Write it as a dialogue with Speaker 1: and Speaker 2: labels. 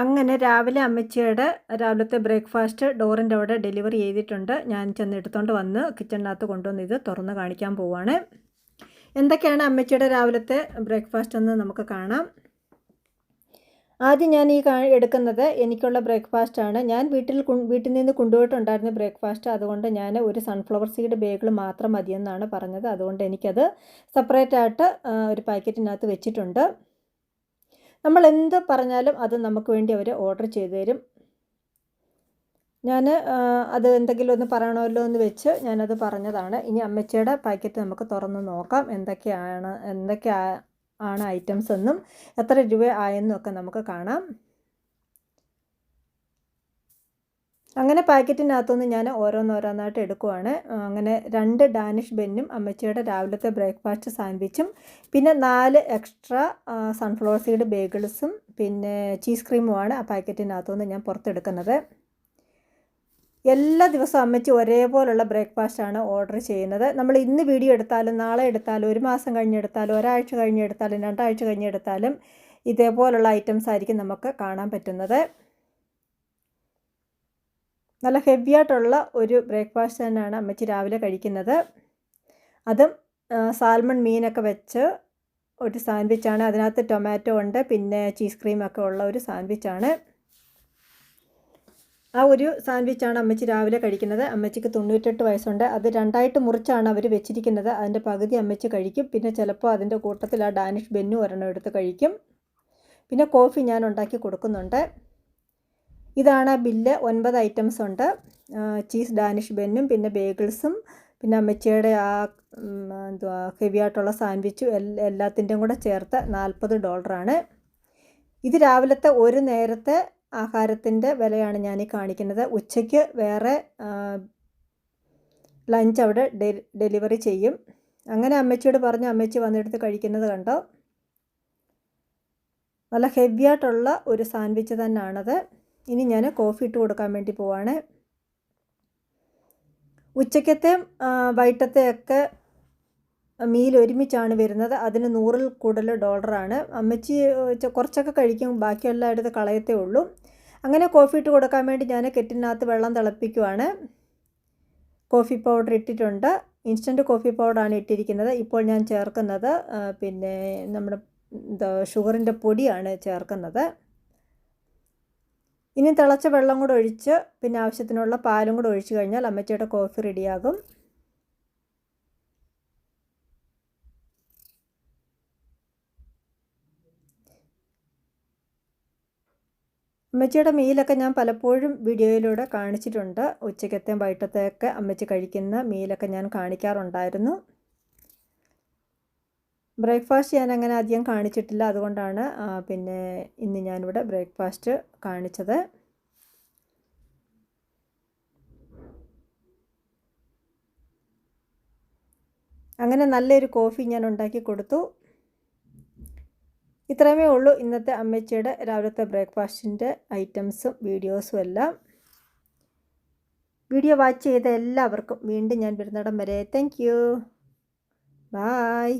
Speaker 1: അങ്ങനെ രാവിലെ അമ്മച്ചിയുടെ രാവിലത്തെ ബ്രേക്ക്ഫാസ്റ്റ് ഡോറിന്റെ അവിടെ ഡെലിവറി ചെയ്തിട്ടുണ്ട്. ഞാൻ ചെന്ന് എടുത്തുകൊണ്ട് വന്ന് കിച്ചണിനകത്ത് കൊണ്ടുവന്ന് ഇത് തുറന്ന് കാണിക്കാൻ പോവാണ്. എന്തൊക്കെയാണ് അമ്മച്ചിയുടെ രാവിലത്തെ ബ്രേക്ക്ഫാസ്റ്റ് എന്ന് നമുക്ക് കാണാം. ആദ്യം ഞാൻ ഈ എടുക്കുന്നത് എനിക്കുള്ള ബ്രേക്ക്ഫാസ്റ്റ് ആണ്. ഞാൻ വീട്ടിൽ വീട്ടിൽ നിന്ന് കൊണ്ടുപോയിട്ടുണ്ടായിരുന്ന ബ്രേക്ക്ഫാസ്റ്റ്. അതുകൊണ്ട് ഞാൻ ഒരു സൺഫ്ലവർ സീഡ് ബേഗിൾ മാത്രം മതിയെന്നാണ് പറഞ്ഞത്. അതുകൊണ്ട് എനിക്കത് സെപ്പറേറ്റ് ആയിട്ട് ഒരു പാക്കറ്റിനകത്ത് വെച്ചിട്ടുണ്ട്. നമ്മൾ എന്ത് പറഞ്ഞാലും അത് നമുക്ക് വേണ്ടി അവർ ഓർഡർ ചെയ്തു തരും. ഞാൻ അത് എന്തെങ്കിലും ഒന്ന് പറയണമല്ലോ എന്ന് വെച്ച് ഞാനത് പറഞ്ഞതാണ്. ഇനി അമ്മച്ചിയുടെ പാക്കറ്റ് നമുക്ക് തുറന്ന് നോക്കാം. എന്തൊക്കെയാണ് എന്തൊക്കെ ആണ് ഐറ്റംസ് എന്നും എത്ര രൂപ ആയെന്നും ഒക്കെ നമുക്ക് കാണാം. അങ്ങനെ പാക്കറ്റിനകത്തുനിന്ന് ഞാൻ ഓരോന്നോരോന്നായിട്ട് എടുക്കുവാണ്. അങ്ങനെ രണ്ട് ഡാനിഷ് ബെന്നും അമ്മച്ചിയുടെ രാവിലത്തെ ബ്രേക്ക്ഫാസ്റ്റ് സാൻഡ്വിച്ചും പിന്നെ നാല് എക്സ്ട്രാ സൺഫ്ലവർ സീഡ് ബേഗിൾസും പിന്നെ ചീസ് ക്രീമുമാണ് ആ പാക്കറ്റിനകത്തുനിന്ന് ഞാൻ പുറത്തെടുക്കുന്നത്. എല്ലാ ദിവസവും അമ്മച്ചി ഒരേപോലുള്ള ബ്രേക്ക്ഫാസ്റ്റാണ് ഓർഡർ ചെയ്യുന്നത്. നമ്മൾ ഇന്ന് വീഡിയോ എടുത്താലും നാളെ എടുത്താലും ഒരു മാസം കഴിഞ്ഞെടുത്താലും ഒരാഴ്ച കഴിഞ്ഞെടുത്താലും രണ്ടാഴ്ച കഴിഞ്ഞെടുത്താലും ഇതേപോലുള്ള ഐറ്റംസ് ആയിരിക്കും നമുക്ക് കാണാൻ പറ്റുന്നത്. നല്ല ഹെവി ആയിട്ടുള്ള ഒരു ബ്രേക്ക്ഫാസ്റ്റ് തന്നെയാണ് അമ്മച്ചി രാവിലെ കഴിക്കുന്നത്. അതും സാൽമൺ മീനൊക്കെ വെച്ച് ഒരു സാൻഡ്വിച്ചാണ് അതിനകത്ത് ടൊമാറ്റോ ഉണ്ട് പിന്നെ ചീസ് ക്രീമൊക്കെ ഉള്ള ഒരു സാൻഡ്വിച്ചാണ് ആ ഒരു സാൻഡ്വിച്ചാണ് അമ്മച്ചി രാവിലെ കഴിക്കുന്നത്. അമ്മച്ചിക്ക് തൊണ്ണൂറ്റെട്ട് വയസ്സുണ്ട്. അത് രണ്ടായിട്ട് മുറിച്ചാണ് അവർ വെച്ചിരിക്കുന്നത്. അതിന്റെ പകുതി അമ്മച്ചി കഴിക്കും. പിന്നെ ചിലപ്പോൾ അതിന്റെ കൂട്ടത്തിൽ ആ ഡാനിഷ് ബെന്നു ഒരെണ്ണം എടുത്ത് കഴിക്കും. പിന്നെ കോഫി ഞാൻ ഉണ്ടാക്കി കൊടുക്കുന്നുണ്ട്. ഇതാണ് ബില്ല് ഒൻപത് ഐറ്റംസ് ഉണ്ട്. ചീസ് ഡാനിഷ് ബെന്നും പിന്നെ ബേഗിൾസും പിന്നെ അമ്മച്ചിയുടെ ആ എന്തുവാ ഹെവി ആയിട്ടുള്ള സാൻഡ്വിച്ചും എല്ലാത്തിന്റെയും കൂടെ ചേർത്ത് നാൽപ്പത് ഡോളറാണ്. ഇത് രാവിലത്തെ ഒരു നേരത്തെ ആഹാരത്തിന്റെ വിലയാണ് ഞാൻ ഈ കാണിക്കുന്നത്. ഉച്ചയ്ക്ക് വേറെ ലഞ്ച് അവിടെ ഡെലിവറി ചെയ്യും. അങ്ങനെ അമ്മച്ചിയോട് പറഞ്ഞു അമ്മച്ചി വന്നെടുത്ത് കഴിക്കുന്നത് കണ്ടോ? നല്ല ഹെവി ആയിട്ടുള്ള ഒരു സാൻഡ്വിച്ച് തന്നെയാണത് ഇനി ഞാൻ കോഫി ഇട്ട് കൊടുക്കാൻ വേണ്ടി പോവാണ്. ഉച്ചക്കത്തെ വൈകിട്ടത്തെയൊക്കെ മീൽ ഒരുമിച്ചാണ് വരുന്നത്. അതിന് നൂറിൽ കൂടുതൽ ഡോളറാണ് അമ്മച്ചി കുറച്ചൊക്കെ കഴിക്കും. ബാക്കിയെല്ലാം എടുത്ത് കളയത്തേ ഉള്ളൂ. അങ്ങനെ കോഫി ഇട്ട് കൊടുക്കാൻ വേണ്ടി ഞാൻ കെറ്റിനകത്ത് വെള്ളം തിളപ്പിക്കുവാണ്. കോഫി പൗഡർ ഇട്ടിട്ടുണ്ട്. ഇൻസ്റ്റന്റ് കോഫി പൗഡറാണ് ഇട്ടിരിക്കുന്നത്. ഇപ്പോൾ ഞാൻ ചേർക്കുന്നത്. പിന്നെ നമ്മുടെ ഷുഗറിന്റെ പൊടിയാണ് ചേർക്കുന്നത്. ഇനി തിളച്ച വെള്ളം കൂടെ ഒഴിച്ച് പിന്നെ ആവശ്യത്തിനുള്ള പാലും കൂടെ ഒഴിച്ച് കഴിഞ്ഞാൽ അമ്മച്ചിയുടെ കോഫി റെഡിയാകും. അമ്മച്ചിയുടെ മീലൊക്കെ ഞാൻ പലപ്പോഴും വീഡിയോയിലൂടെ കാണിച്ചിട്ടുണ്ട്. ഉച്ചക്കത്തെയും വൈകിട്ടത്തെയൊക്കെ അമ്മച്ചി കഴിക്കുന്ന മീലൊക്കെ ഞാൻ കാണിക്കാറുണ്ടായിരുന്നു. ബ്രേക്ക്ഫാസ്റ്റ് ഞാൻ അങ്ങനെ അധികം കാണിച്ചിട്ടില്ല. അതുകൊണ്ടാണ് പിന്നെ ഇന്ന് ഞാനിവിടെ ബ്രേക്ക്ഫാസ്റ്റ് കാണിച്ചത്. അങ്ങനെ നല്ലൊരു കോഫി ഞാൻ ഉണ്ടാക്കി കൊടുത്തു. ഇത്രയുമേ ഉള്ളൂ ഇന്നത്തെ അമ്മച്ചിയുടെ രാവിലത്തെ ബ്രേക്ക്ഫാസ്റ്റിന്റെ ഐറ്റംസും വീഡിയോസും എല്ലാം. വീഡിയോ വാച്ച് ചെയ്ത എല്ലാവർക്കും വീണ്ടും ഞാൻ വരുന്നിടം വരെ. Thank you. ബായ്.